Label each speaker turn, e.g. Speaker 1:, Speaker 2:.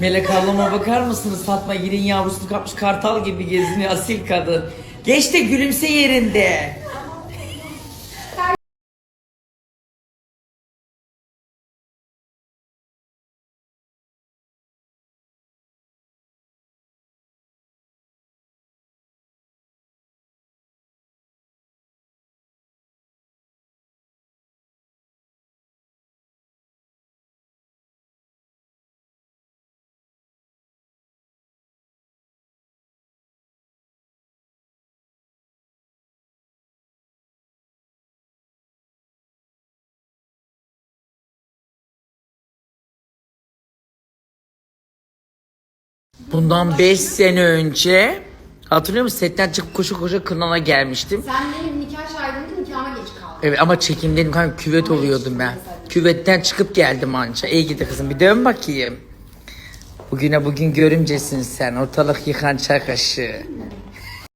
Speaker 1: Melek ablama bakar mısınız? Fatma Gil'in yavrusunu kapmış kartal gibi geziniyor asil kadın. Geç de gülümse yerinde. Bundan 5 sene önce hatırlıyor musun? Setten çıkıp koşu koşu kınana gelmiştim.
Speaker 2: Sen benim nikah şahidimdin, nikahıma geç kaldın.
Speaker 1: Evet ama çekimlerim kanka küvet oluyordum ben. Küvetten çıkıp geldim anca. İyi gidi kızım bir dön bakayım. Bugüne bugün görümcesin sen. Ortalık yıkan çay kaşığı.